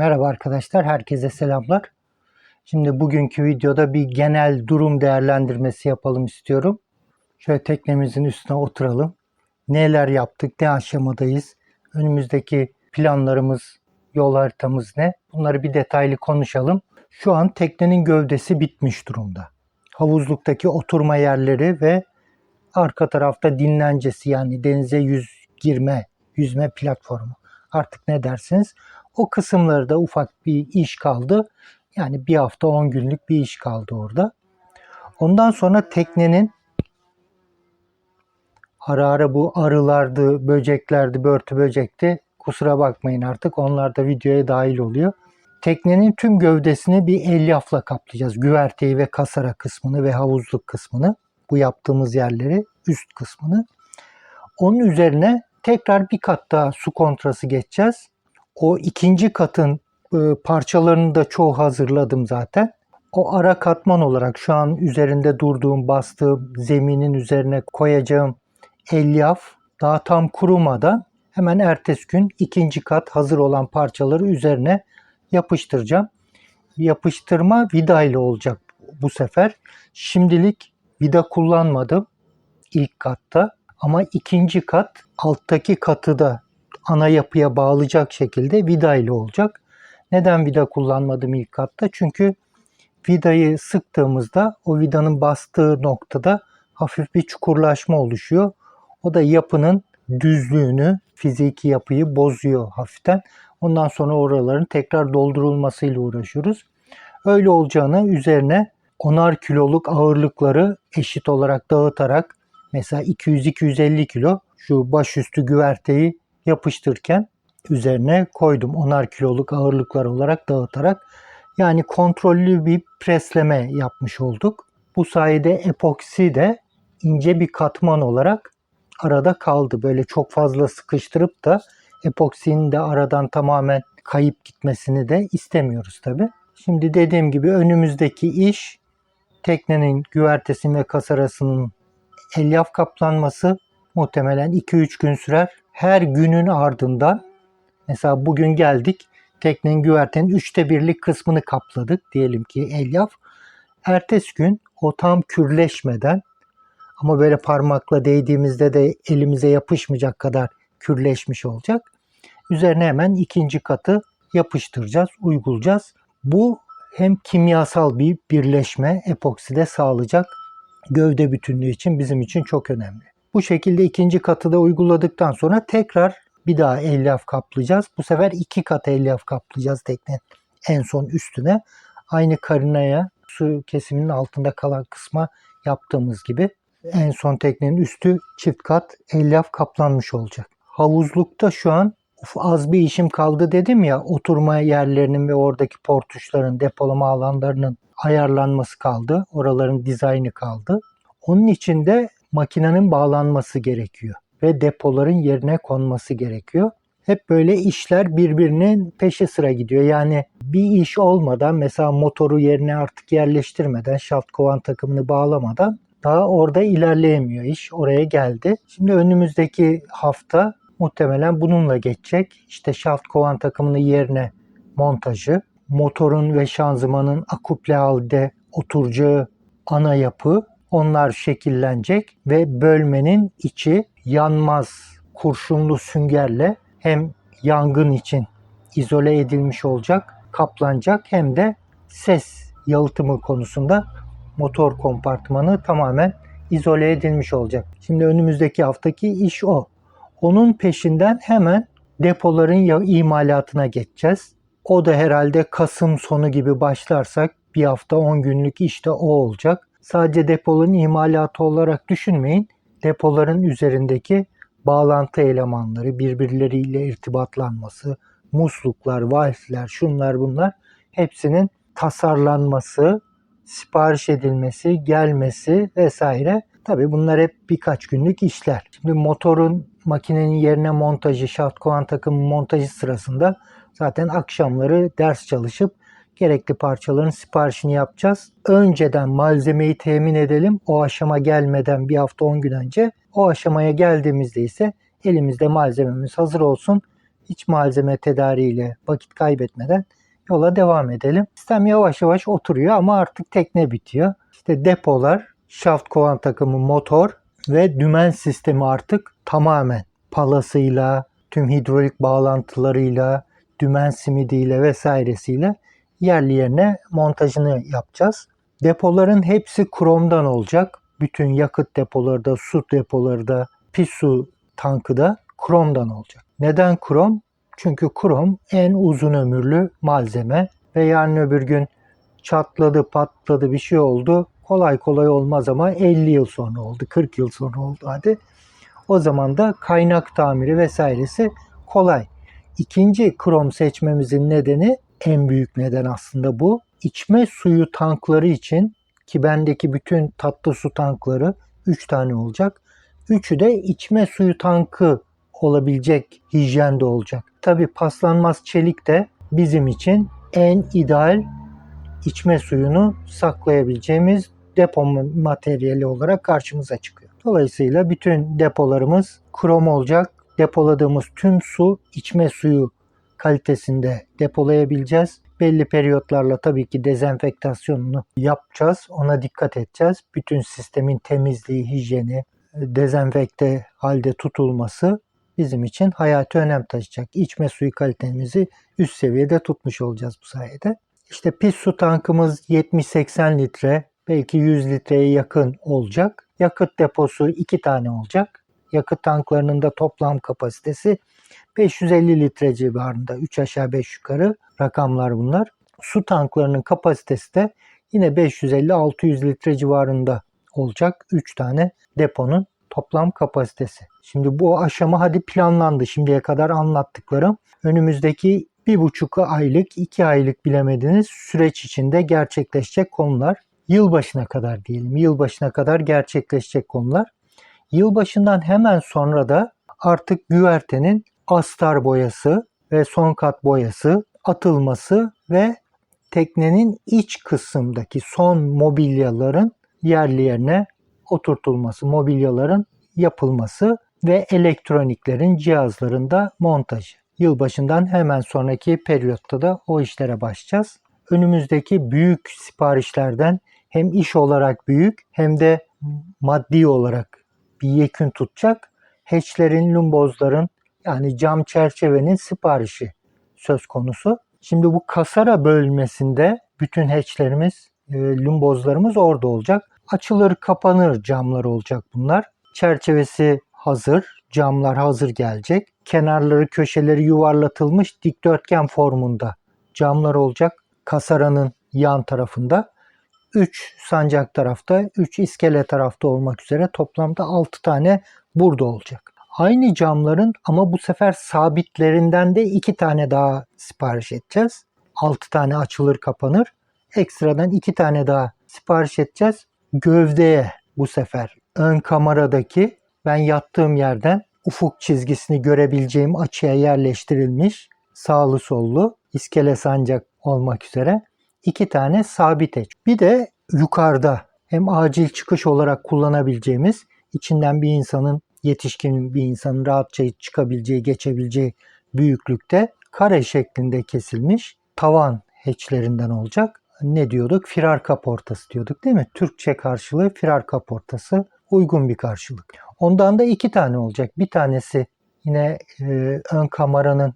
Merhaba arkadaşlar, herkese selamlar. Şimdi bugünkü videoda bir genel durum değerlendirmesi yapalım istiyorum. Şöyle teknemizin üstüne oturalım. Neler yaptık, ne aşamadayız, önümüzdeki planlarımız, yol haritamız ne? Bunları bir detaylı konuşalım. Şu an teknenin gövdesi bitmiş durumda. Havuzluktaki oturma yerleri ve arka tarafta dinlencesi yani denize yüz girme, yüzme platformu. Artık ne dersiniz? O kısımlarda ufak bir iş kaldı. Yani bir hafta 10 günlük bir iş kaldı orada. Ondan sonra teknenin ara ara bu arılardı, böceklerdi, börtü böcekti. Kusura bakmayın artık onlar da videoya dahil oluyor. Teknenin tüm gövdesini bir elyafla kaplayacağız. Güverteyi ve kasara kısmını ve havuzluk kısmını. Bu yaptığımız yerleri, üst kısmını. Onun üzerine tekrar bir kat daha su kontrası geçeceğiz. O ikinci katın e, parçalarını da çoğu hazırladım zaten. O ara katman olarak şu an üzerinde durduğum, bastığım zeminin üzerine koyacağım elyaf daha tam kurumadan hemen ertesi gün ikinci kat hazır olan parçaları üzerine yapıştıracağım. Yapıştırma vida ile olacak bu sefer. Şimdilik vida kullanmadım ilk katta ama ikinci kat alttaki katı da ana yapıya bağlayacak şekilde vida ile olacak. Neden vida kullanmadım ilk katta? Çünkü vidayı sıktığımızda o vidanın bastığı noktada hafif bir çukurlaşma oluşuyor. O da yapının düzlüğünü, fiziki yapıyı bozuyor hafiften. Ondan sonra oraların tekrar doldurulmasıyla uğraşıyoruz. Öyle olacağını üzerine onar kiloluk ağırlıkları eşit olarak dağıtarak mesela 200-250 kilo şu başüstü güverteyi yapıştırırken üzerine koydum. Onar kiloluk ağırlıklar olarak dağıtarak. Yani kontrollü bir presleme yapmış olduk. Bu sayede epoksi de ince bir katman olarak arada kaldı. Böyle çok fazla sıkıştırıp da epoksinin de aradan tamamen kayıp gitmesini de istemiyoruz tabi. Şimdi dediğim gibi önümüzdeki iş teknenin güvertesinin ve kasarasının elyaf kaplanması muhtemelen 2-3 gün sürer. Her günün ardından mesela bugün geldik teknenin güvertenin üçte birlik kısmını kapladık diyelim ki elyaf. Ertesi gün o tam kürleşmeden ama böyle parmakla değdiğimizde de elimize yapışmayacak kadar kürleşmiş olacak. Üzerine hemen ikinci katı yapıştıracağız, uygulayacağız. Bu hem kimyasal bir birleşme epokside sağlayacak gövde bütünlüğü için bizim için çok önemli. Bu şekilde ikinci katı da uyguladıktan sonra tekrar bir daha elyaf kaplayacağız. Bu sefer iki kat elyaf kaplayacağız teknenin en son üstüne. Aynı karinaya su kesiminin altında kalan kısma yaptığımız gibi en son teknenin üstü çift kat elyaf kaplanmış olacak. Havuzlukta şu an az bir işim kaldı dedim ya oturma yerlerinin ve oradaki portuşların depolama alanlarının ayarlanması kaldı. Oraların dizaynı kaldı. Onun için de makinenin bağlanması gerekiyor ve depoların yerine konması gerekiyor. Hep böyle işler birbirinin peşi sıra gidiyor. Yani bir iş olmadan mesela motoru yerine artık yerleştirmeden, şaft kovan takımını bağlamadan daha orada ilerleyemiyor iş. Oraya geldi. Şimdi önümüzdeki hafta muhtemelen bununla geçecek. İşte şaft kovan takımını yerine montajı, motorun ve şanzımanın akuple halde oturacağı ana yapı onlar şekillenecek ve bölmenin içi yanmaz kurşunlu süngerle hem yangın için izole edilmiş olacak, kaplanacak hem de ses yalıtımı konusunda motor kompartmanı tamamen izole edilmiş olacak. Şimdi önümüzdeki haftaki iş o. Onun peşinden hemen depoların imalatına geçeceğiz. O da herhalde Kasım sonu gibi başlarsak bir hafta 10 günlük işte o olacak. Sadece depoların imalatı olarak düşünmeyin. Depoların üzerindeki bağlantı elemanları, birbirleriyle irtibatlanması, musluklar, valfler, şunlar bunlar hepsinin tasarlanması, sipariş edilmesi, gelmesi vesaire. Tabi bunlar hep birkaç günlük işler. Şimdi motorun makinenin yerine montajı, şaft kovan takımı montajı sırasında zaten akşamları ders çalışıp gerekli parçaların siparişini yapacağız. Önceden malzemeyi temin edelim. O aşama gelmeden bir hafta 10 gün önce. O aşamaya geldiğimizde ise elimizde malzememiz hazır olsun. hiç malzeme tedariğiyle vakit kaybetmeden yola devam edelim. Sistem yavaş yavaş oturuyor ama artık tekne bitiyor. İşte depolar, şaft kovan takımı, motor ve dümen sistemi artık tamamen palasıyla, tüm hidrolik bağlantılarıyla, dümen simidiyle vesairesiyle yerli yerine montajını yapacağız. Depoların hepsi kromdan olacak. Bütün yakıt depoları da, su depoları da, pis su tankı da kromdan olacak. Neden krom? Çünkü krom en uzun ömürlü malzeme ve yarın öbür gün çatladı, patladı bir şey oldu. Kolay kolay olmaz ama 50 yıl sonra oldu, 40 yıl sonra oldu hadi. O zaman da kaynak tamiri vesairesi kolay. İkinci krom seçmemizin nedeni en büyük neden aslında bu. İçme suyu tankları için ki bendeki bütün tatlı su tankları 3 tane olacak. Üçü de içme suyu tankı olabilecek hijyende olacak. Tabi paslanmaz çelik de bizim için en ideal içme suyunu saklayabileceğimiz depo materyali olarak karşımıza çıkıyor. Dolayısıyla bütün depolarımız krom olacak. Depoladığımız tüm su içme suyu kalitesinde depolayabileceğiz. Belli periyotlarla tabii ki dezenfektasyonunu yapacağız. Ona dikkat edeceğiz. Bütün sistemin temizliği, hijyeni, dezenfekte halde tutulması bizim için hayati önem taşıyacak. İçme suyu kalitemizi üst seviyede tutmuş olacağız bu sayede. İşte pis su tankımız 70-80 litre, belki 100 litreye yakın olacak. Yakıt deposu 2 tane olacak. Yakıt tanklarının da toplam kapasitesi 550 litre civarında 3 aşağı 5 yukarı rakamlar bunlar. Su tanklarının kapasitesi de yine 550-600 litre civarında olacak 3 tane deponun toplam kapasitesi. Şimdi bu aşama hadi planlandı şimdiye kadar anlattıklarım. Önümüzdeki bir buçuk aylık, iki aylık bilemediniz süreç içinde gerçekleşecek konular. Yılbaşına kadar diyelim, yılbaşına kadar gerçekleşecek konular. Yılbaşından hemen sonra da artık güvertenin astar boyası ve son kat boyası atılması ve teknenin iç kısımdaki son mobilyaların yerli yerine oturtulması, mobilyaların yapılması ve elektroniklerin cihazlarında montajı. Yılbaşından hemen sonraki periyotta da o işlere başlayacağız. Önümüzdeki büyük siparişlerden hem iş olarak büyük hem de maddi olarak bir yekün tutacak hatchlerin, lumbozların yani cam çerçevenin siparişi söz konusu. Şimdi bu kasara bölmesinde bütün hatchlerimiz, e, lumbozlarımız orada olacak. Açılır kapanır camlar olacak bunlar. Çerçevesi hazır, camlar hazır gelecek. Kenarları, köşeleri yuvarlatılmış dikdörtgen formunda camlar olacak. Kasaranın yan tarafında. 3 sancak tarafta, 3 iskele tarafta olmak üzere toplamda 6 tane burada olacak. Aynı camların ama bu sefer sabitlerinden de 2 tane daha sipariş edeceğiz. 6 tane açılır kapanır. Ekstradan 2 tane daha sipariş edeceğiz. Gövdeye bu sefer ön kameradaki ben yattığım yerden ufuk çizgisini görebileceğim açıya yerleştirilmiş sağlı sollu iskele sancak olmak üzere iki tane sabit eç. Bir de yukarıda hem acil çıkış olarak kullanabileceğimiz içinden bir insanın yetişkin bir insanın rahatça çıkabileceği, geçebileceği büyüklükte kare şeklinde kesilmiş tavan hatchlerinden olacak. Ne diyorduk? Firar kaportası diyorduk değil mi? Türkçe karşılığı firar kaportası uygun bir karşılık. Ondan da iki tane olacak. Bir tanesi yine e, ön kameranın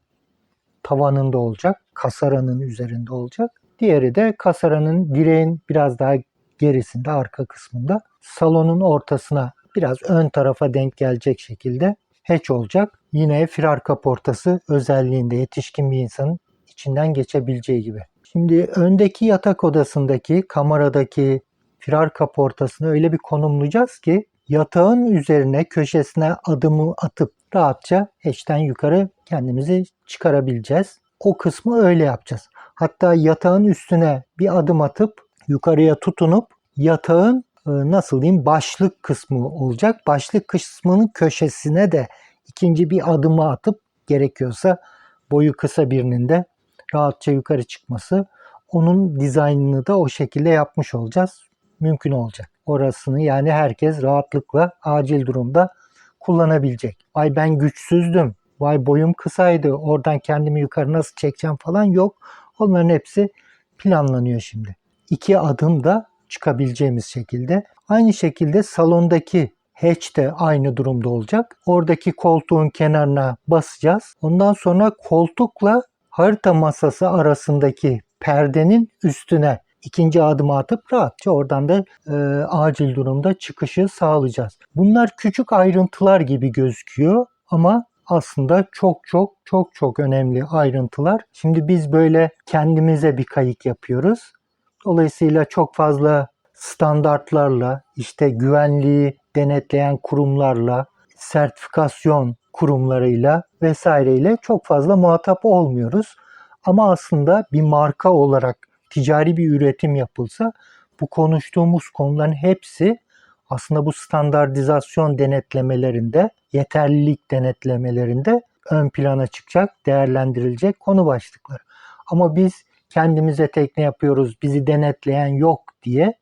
tavanında olacak. Kasaranın üzerinde olacak. Diğeri de kasaranın direğin biraz daha gerisinde, arka kısmında. Salonun ortasına biraz ön tarafa denk gelecek şekilde hatch olacak. Yine firar kaportası özelliğinde yetişkin bir insanın içinden geçebileceği gibi. Şimdi öndeki yatak odasındaki kameradaki firar kaportasını öyle bir konumlayacağız ki yatağın üzerine köşesine adımı atıp rahatça hatch'ten yukarı kendimizi çıkarabileceğiz. O kısmı öyle yapacağız. Hatta yatağın üstüne bir adım atıp yukarıya tutunup yatağın nasıl diyeyim başlık kısmı olacak. Başlık kısmının köşesine de ikinci bir adımı atıp gerekiyorsa boyu kısa birinin de rahatça yukarı çıkması. Onun dizaynını da o şekilde yapmış olacağız. Mümkün olacak. Orasını yani herkes rahatlıkla acil durumda kullanabilecek. Ay ben güçsüzdüm, vay boyum kısaydı oradan kendimi yukarı nasıl çekeceğim falan yok. Onların hepsi planlanıyor şimdi. İki adım da çıkabileceğimiz şekilde. Aynı şekilde salondaki hatch de aynı durumda olacak. Oradaki koltuğun kenarına basacağız. Ondan sonra koltukla harita masası arasındaki perdenin üstüne ikinci adımı atıp rahatça oradan da e, acil durumda çıkışı sağlayacağız. Bunlar küçük ayrıntılar gibi gözüküyor ama aslında çok çok çok çok önemli ayrıntılar. Şimdi biz böyle kendimize bir kayık yapıyoruz. Dolayısıyla çok fazla standartlarla, işte güvenliği denetleyen kurumlarla, sertifikasyon kurumlarıyla vesaireyle çok fazla muhatap olmuyoruz. Ama aslında bir marka olarak ticari bir üretim yapılsa bu konuştuğumuz konuların hepsi aslında bu standartizasyon denetlemelerinde, yeterlilik denetlemelerinde ön plana çıkacak, değerlendirilecek konu başlıkları. Ama biz kendimize tekne yapıyoruz, bizi denetleyen yok diye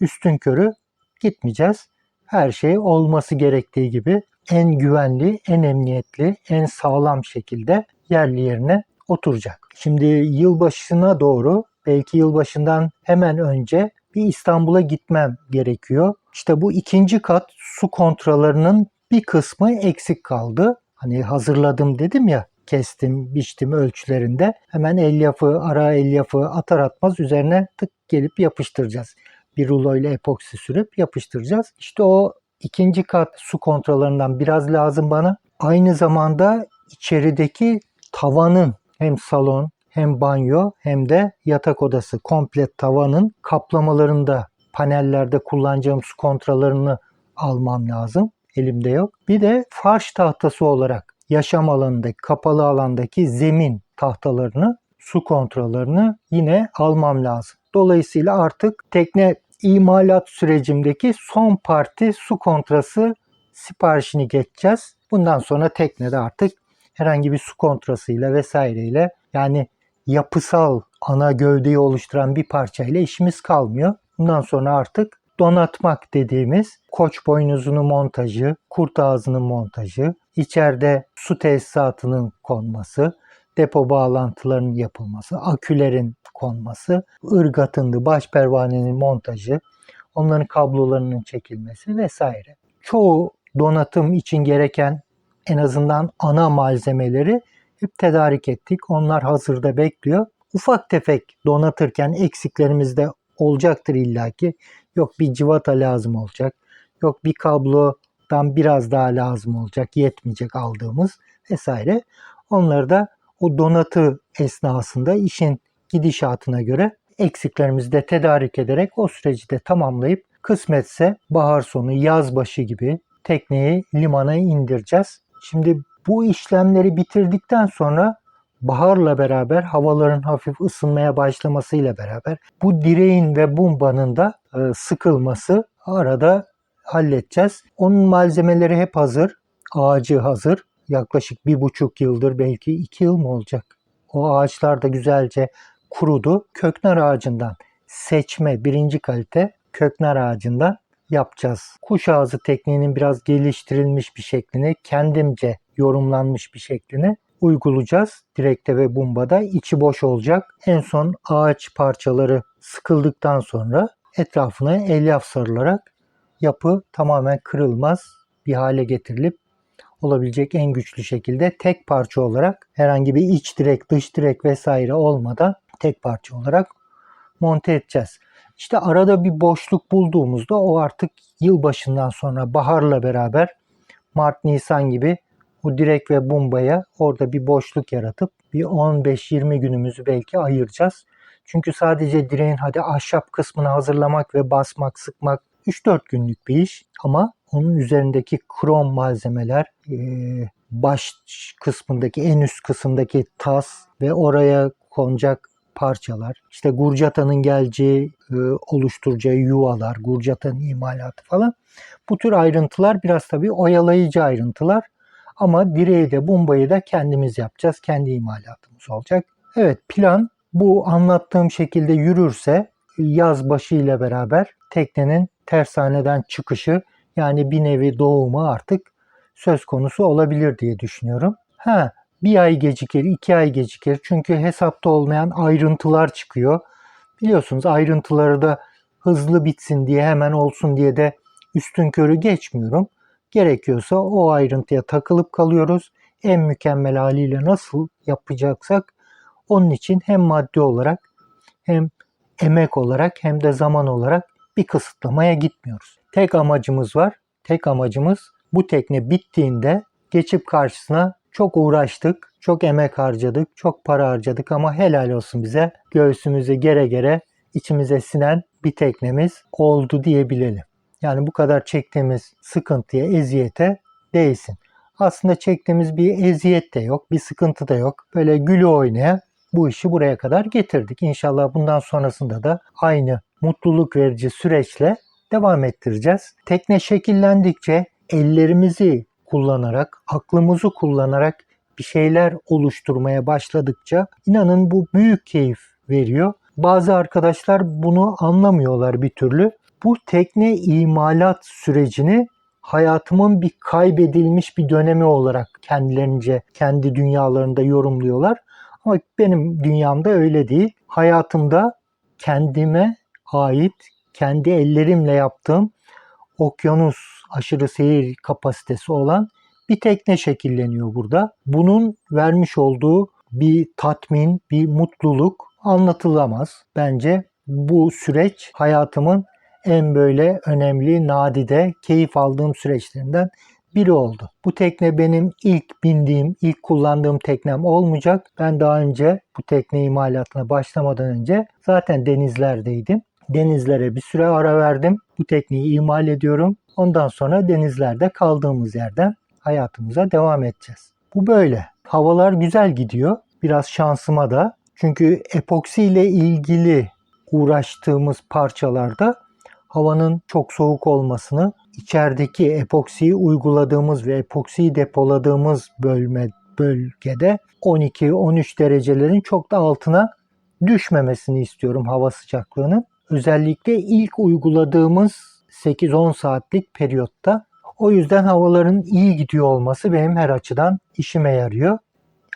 üstün körü gitmeyeceğiz. Her şey olması gerektiği gibi en güvenli, en emniyetli, en sağlam şekilde yerli yerine oturacak. Şimdi yılbaşına doğru belki yılbaşından hemen önce bir İstanbul'a gitmem gerekiyor. İşte bu ikinci kat su kontralarının bir kısmı eksik kaldı. Hani hazırladım dedim ya kestim, biçtim ölçülerinde. Hemen elyafı, ara elyafı atar atmaz üzerine tık gelip yapıştıracağız. Bir rulo ile epoksi sürüp yapıştıracağız. İşte o ikinci kat su kontrolöründen biraz lazım bana. Aynı zamanda içerideki tavanın hem salon hem banyo hem de yatak odası komple tavanın kaplamalarında panellerde kullanacağım su kontralarını almam lazım. Elimde yok. Bir de farş tahtası olarak yaşam alanındaki kapalı alandaki zemin tahtalarını su kontrollerini yine almam lazım. Dolayısıyla artık tekne imalat sürecimdeki son parti su kontrası siparişini geçeceğiz. Bundan sonra teknede artık herhangi bir su kontrasıyla vesaireyle yani yapısal ana gövdeyi oluşturan bir parçayla işimiz kalmıyor. Bundan sonra artık donatmak dediğimiz koç boynuzunun montajı, kurt ağzının montajı, içeride su tesisatının konması, depo bağlantılarının yapılması, akülerin konması, ırgatındı, baş pervanenin montajı, onların kablolarının çekilmesi vesaire. Çoğu donatım için gereken en azından ana malzemeleri hep tedarik ettik. Onlar hazırda bekliyor. Ufak tefek donatırken eksiklerimiz de olacaktır illaki. Yok bir civata lazım olacak. Yok bir kablodan biraz daha lazım olacak. Yetmeyecek aldığımız vesaire. Onları da o donatı esnasında işin gidişatına göre eksiklerimizi de tedarik ederek o süreci de tamamlayıp kısmetse bahar sonu yaz başı gibi tekneyi limana indireceğiz. Şimdi bu işlemleri bitirdikten sonra baharla beraber havaların hafif ısınmaya başlamasıyla beraber bu direğin ve bumbanın da sıkılması arada halledeceğiz. Onun malzemeleri hep hazır. Ağacı hazır. Yaklaşık bir buçuk yıldır belki iki yıl mı olacak? O ağaçlar da güzelce kurudu. Köknar ağacından seçme birinci kalite köknar ağacından yapacağız. Kuş ağzı tekniğinin biraz geliştirilmiş bir şeklini, kendimce yorumlanmış bir şeklini uygulayacağız. Direkte ve bumbada içi boş olacak. En son ağaç parçaları sıkıldıktan sonra etrafına elyaf sarılarak yapı tamamen kırılmaz bir hale getirilip olabilecek en güçlü şekilde tek parça olarak herhangi bir iç direk, dış direk vesaire olmadan tek parça olarak monte edeceğiz. İşte arada bir boşluk bulduğumuzda o artık yılbaşından sonra baharla beraber Mart, Nisan gibi o direk ve bumbaya orada bir boşluk yaratıp bir 15-20 günümüzü belki ayıracağız. Çünkü sadece direğin hadi ahşap kısmını hazırlamak ve basmak, sıkmak 3-4 günlük bir iş ama onun üzerindeki krom malzemeler, baş kısmındaki en üst kısımdaki tas ve oraya konacak parçalar, işte Gurcata'nın geleceği, oluşturacağı yuvalar, Gurcata'nın imalatı falan. Bu tür ayrıntılar biraz tabii oyalayıcı ayrıntılar. Ama direği de bombayı da kendimiz yapacağız. Kendi imalatımız olacak. Evet plan bu anlattığım şekilde yürürse yaz başı ile beraber teknenin tersaneden çıkışı yani bir nevi doğumu artık söz konusu olabilir diye düşünüyorum. Ha bir ay gecikir, iki ay gecikir. Çünkü hesapta olmayan ayrıntılar çıkıyor. Biliyorsunuz ayrıntıları da hızlı bitsin diye hemen olsun diye de üstün körü geçmiyorum. Gerekiyorsa o ayrıntıya takılıp kalıyoruz. En mükemmel haliyle nasıl yapacaksak onun için hem maddi olarak hem emek olarak hem de zaman olarak bir kısıtlamaya gitmiyoruz. Tek amacımız var. Tek amacımız bu tekne bittiğinde geçip karşısına çok uğraştık, çok emek harcadık, çok para harcadık ama helal olsun bize. Göğsümüze gere gere içimize sinen bir teknemiz oldu diyebilelim. Yani bu kadar çektiğimiz sıkıntıya, eziyete değsin. Aslında çektiğimiz bir eziyet de yok, bir sıkıntı da yok. Böyle gülü oynaya bu işi buraya kadar getirdik. İnşallah bundan sonrasında da aynı mutluluk verici süreçle devam ettireceğiz. Tekne şekillendikçe ellerimizi kullanarak, aklımızı kullanarak bir şeyler oluşturmaya başladıkça inanın bu büyük keyif veriyor. Bazı arkadaşlar bunu anlamıyorlar bir türlü. Bu tekne imalat sürecini hayatımın bir kaybedilmiş bir dönemi olarak kendilerince kendi dünyalarında yorumluyorlar. Ama benim dünyamda öyle değil. Hayatımda kendime ait, kendi ellerimle yaptığım okyanus aşırı seyir kapasitesi olan bir tekne şekilleniyor burada. Bunun vermiş olduğu bir tatmin, bir mutluluk anlatılamaz. Bence bu süreç hayatımın en böyle önemli, nadide, keyif aldığım süreçlerinden biri oldu. Bu tekne benim ilk bindiğim, ilk kullandığım teknem olmayacak. Ben daha önce bu tekne imalatına başlamadan önce zaten denizlerdeydim. Denizlere bir süre ara verdim. Bu tekneyi imal ediyorum. Ondan sonra denizlerde kaldığımız yerden hayatımıza devam edeceğiz. Bu böyle. Havalar güzel gidiyor. Biraz şansıma da. Çünkü epoksi ile ilgili uğraştığımız parçalarda havanın çok soğuk olmasını, içerideki epoksiyi uyguladığımız ve epoksiyi depoladığımız bölme bölgede 12-13 derecelerin çok da altına düşmemesini istiyorum hava sıcaklığının. Özellikle ilk uyguladığımız 8-10 saatlik periyotta. O yüzden havaların iyi gidiyor olması benim her açıdan işime yarıyor.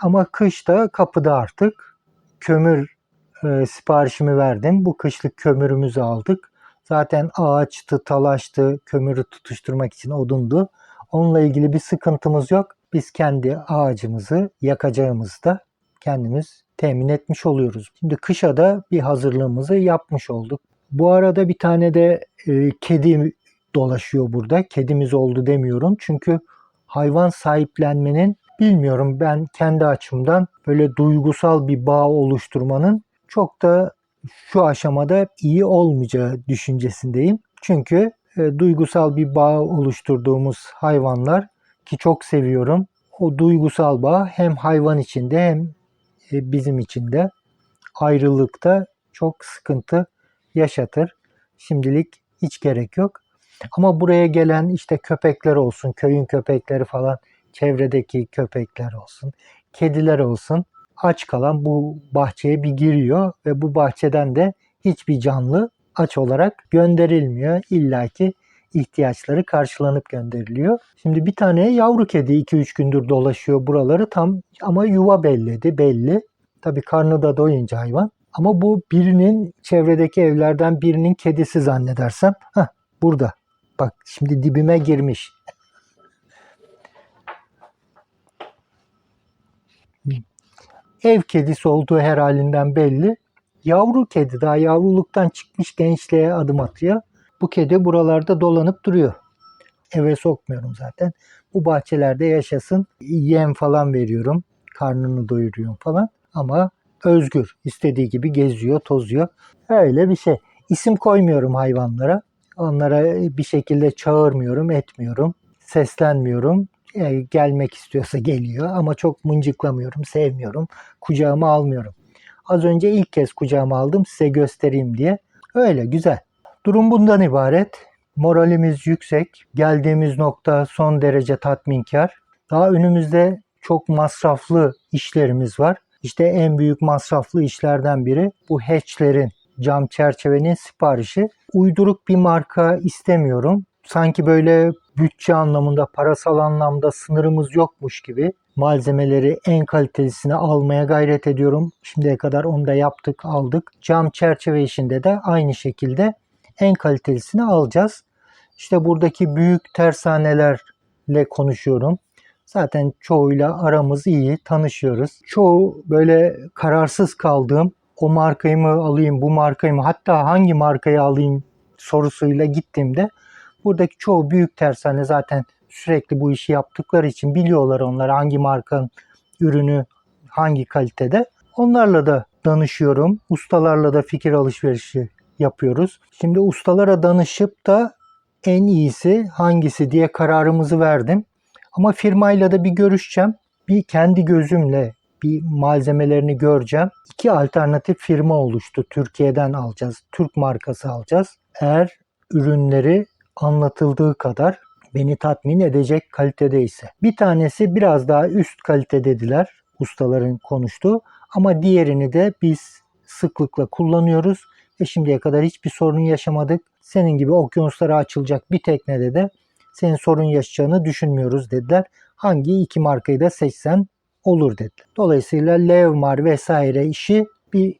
Ama kışta kapıda artık kömür e, siparişimi verdim. Bu kışlık kömürümüzü aldık. Zaten ağaçtı, talaştı, kömürü tutuşturmak için odundu. Onunla ilgili bir sıkıntımız yok. Biz kendi ağacımızı yakacağımızı da kendimiz temin etmiş oluyoruz. Şimdi kışa da bir hazırlığımızı yapmış olduk. Bu arada bir tane de e, kedi dolaşıyor burada. Kedimiz oldu demiyorum. Çünkü hayvan sahiplenmenin bilmiyorum ben kendi açımdan böyle duygusal bir bağ oluşturmanın çok da şu aşamada iyi olmayacağı düşüncesindeyim. Çünkü e, duygusal bir bağ oluşturduğumuz hayvanlar ki çok seviyorum. O duygusal bağ hem hayvan içinde hem e, bizim içinde ayrılıkta çok sıkıntı yaşatır. Şimdilik hiç gerek yok. Ama buraya gelen işte köpekler olsun, köyün köpekleri falan, çevredeki köpekler olsun, kediler olsun aç kalan bu bahçeye bir giriyor ve bu bahçeden de hiçbir canlı aç olarak gönderilmiyor. İlla ki ihtiyaçları karşılanıp gönderiliyor. Şimdi bir tane yavru kedi 2-3 gündür dolaşıyor buraları tam ama yuva belledi belli. Tabii karnı da doyunca hayvan. Ama bu birinin çevredeki evlerden birinin kedisi zannedersem. Heh, burada. Bak şimdi dibime girmiş. Ev kedisi olduğu her halinden belli. Yavru kedi daha yavruluktan çıkmış gençliğe adım atıyor. Bu kedi buralarda dolanıp duruyor. Eve sokmuyorum zaten. Bu bahçelerde yaşasın. Yem falan veriyorum. Karnını doyuruyorum falan. Ama özgür. istediği gibi geziyor, tozuyor. Öyle bir şey. İsim koymuyorum hayvanlara. Onlara bir şekilde çağırmıyorum, etmiyorum. Seslenmiyorum. Gelmek istiyorsa geliyor ama çok mıncıklamıyorum, sevmiyorum. Kucağıma almıyorum. Az önce ilk kez kucağıma aldım size göstereyim diye. Öyle güzel. Durum bundan ibaret. Moralimiz yüksek. Geldiğimiz nokta son derece tatminkar. Daha önümüzde çok masraflı işlerimiz var. İşte en büyük masraflı işlerden biri bu hatchlerin cam çerçevenin siparişi. Uyduruk bir marka istemiyorum. Sanki böyle bütçe anlamında, parasal anlamda sınırımız yokmuş gibi malzemeleri en kalitelisini almaya gayret ediyorum. Şimdiye kadar onu da yaptık, aldık. Cam çerçeve işinde de aynı şekilde en kalitelisini alacağız. İşte buradaki büyük tersanelerle konuşuyorum. Zaten çoğuyla aramız iyi, tanışıyoruz. Çoğu böyle kararsız kaldığım o markayı mı alayım, bu markayı mı hatta hangi markayı alayım sorusuyla gittiğimde buradaki çoğu büyük tersane zaten sürekli bu işi yaptıkları için biliyorlar onlar hangi markanın ürünü hangi kalitede. Onlarla da danışıyorum. Ustalarla da fikir alışverişi yapıyoruz. Şimdi ustalara danışıp da en iyisi hangisi diye kararımızı verdim. Ama firmayla da bir görüşeceğim. Bir kendi gözümle bir malzemelerini göreceğim. İki alternatif firma oluştu. Türkiye'den alacağız. Türk markası alacağız. Eğer ürünleri anlatıldığı kadar beni tatmin edecek kalitede ise. Bir tanesi biraz daha üst kalite dediler ustaların konuştuğu ama diğerini de biz sıklıkla kullanıyoruz ve şimdiye kadar hiçbir sorun yaşamadık. Senin gibi okyanuslara açılacak bir teknede de senin sorun yaşayacağını düşünmüyoruz dediler. Hangi iki markayı da seçsen olur dediler. Dolayısıyla Levmar vesaire işi bir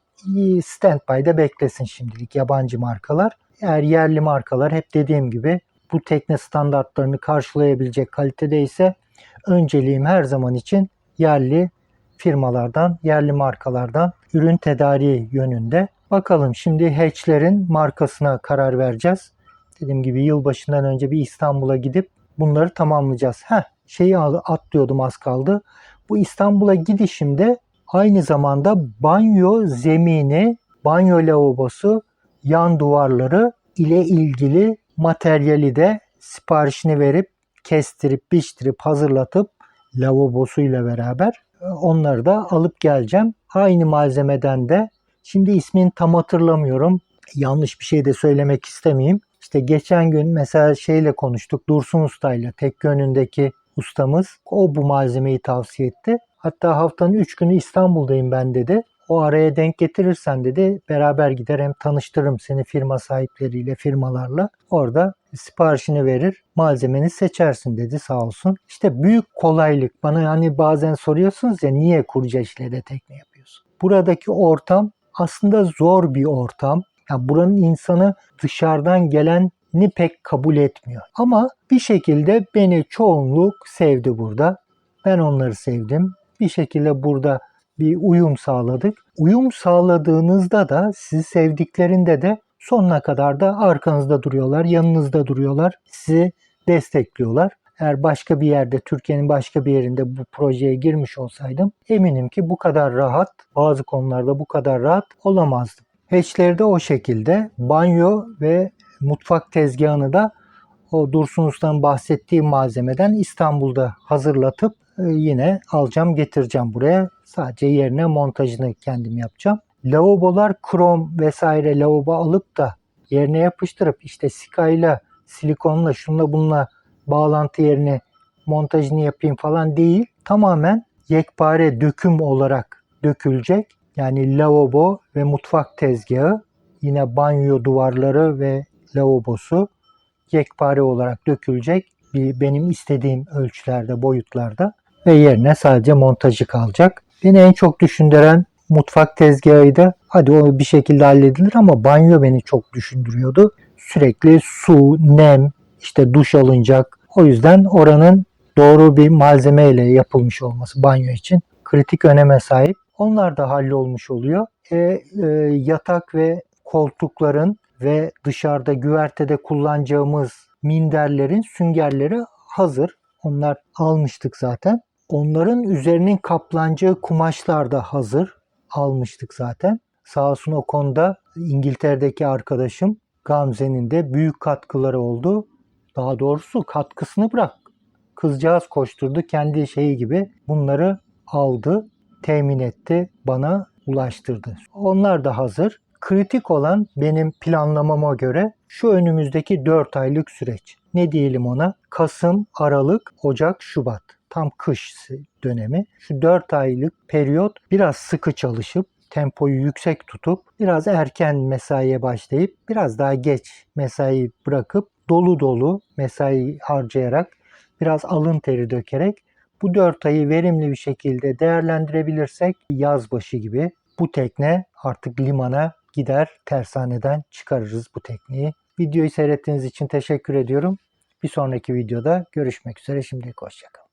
standby'de beklesin şimdilik yabancı markalar. Eğer yerli markalar hep dediğim gibi bu tekne standartlarını karşılayabilecek kalitede ise önceliğim her zaman için yerli firmalardan, yerli markalardan ürün tedariği yönünde. Bakalım şimdi hatchlerin markasına karar vereceğiz. Dediğim gibi yılbaşından önce bir İstanbul'a gidip bunları tamamlayacağız. Heh, şeyi atlıyordum az kaldı. Bu İstanbul'a gidişimde aynı zamanda banyo zemini, banyo lavabosu, yan duvarları ile ilgili materyali de siparişini verip kestirip biçtirip hazırlatıp lavabosuyla beraber e, onları da alıp geleceğim. Aynı malzemeden de şimdi ismini tam hatırlamıyorum. Yanlış bir şey de söylemek istemeyeyim. İşte geçen gün mesela şeyle konuştuk. Dursun Usta ile tekke önündeki ustamız. O bu malzemeyi tavsiye etti. Hatta haftanın 3 günü İstanbul'dayım ben dedi. O araya denk getirirsen dedi beraber gider hem tanıştırırım seni firma sahipleriyle, firmalarla. Orada siparişini verir, malzemeni seçersin dedi sağ olsun. İşte büyük kolaylık. Bana hani bazen soruyorsunuz ya niye Kurca işlere tekne yapıyorsun? Buradaki ortam aslında zor bir ortam. Yani buranın insanı dışarıdan geleni pek kabul etmiyor. Ama bir şekilde beni çoğunluk sevdi burada. Ben onları sevdim. Bir şekilde burada bir uyum sağladık. Uyum sağladığınızda da sizi sevdiklerinde de sonuna kadar da arkanızda duruyorlar, yanınızda duruyorlar, sizi destekliyorlar. Eğer başka bir yerde, Türkiye'nin başka bir yerinde bu projeye girmiş olsaydım eminim ki bu kadar rahat, bazı konularda bu kadar rahat olamazdım. Hatch'leri de o şekilde banyo ve mutfak tezgahını da o Dursun Usta'nın bahsettiği malzemeden İstanbul'da hazırlatıp yine alacağım getireceğim buraya. Sadece yerine montajını kendim yapacağım. Lavabolar krom vesaire lavabo alıp da yerine yapıştırıp işte sikayla silikonla şunla bununla bağlantı yerine montajını yapayım falan değil. Tamamen yekpare döküm olarak dökülecek. Yani lavabo ve mutfak tezgahı yine banyo duvarları ve lavabosu yekpare olarak dökülecek. Benim istediğim ölçülerde, boyutlarda ve yerine sadece montajı kalacak. Beni en çok düşündüren mutfak tezgahıydı. Hadi o bir şekilde halledilir ama banyo beni çok düşündürüyordu. Sürekli su, nem, işte duş alınacak. O yüzden oranın doğru bir malzemeyle yapılmış olması banyo için kritik öneme sahip. Onlar da hallolmuş oluyor. E, e, yatak ve koltukların ve dışarıda güvertede kullanacağımız minderlerin süngerleri hazır. Onlar almıştık zaten. Onların üzerinin kaplanacağı kumaşlar da hazır. Almıştık zaten. Sağ olsun o konuda İngiltere'deki arkadaşım Gamze'nin de büyük katkıları oldu. Daha doğrusu katkısını bırak. Kızcağız koşturdu kendi şeyi gibi bunları aldı, temin etti, bana ulaştırdı. Onlar da hazır. Kritik olan benim planlamama göre şu önümüzdeki 4 aylık süreç. Ne diyelim ona? Kasım, Aralık, Ocak, Şubat. Tam kış dönemi. Şu 4 aylık periyot biraz sıkı çalışıp tempoyu yüksek tutup biraz erken mesaiye başlayıp biraz daha geç mesai bırakıp dolu dolu mesai harcayarak biraz alın teri dökerek Bu 4 ayı verimli bir şekilde değerlendirebilirsek yaz başı gibi bu tekne artık limana gider, tersaneden çıkarırız bu tekneyi. Videoyu seyrettiğiniz için teşekkür ediyorum. Bir sonraki videoda görüşmek üzere. Şimdilik hoşçakalın.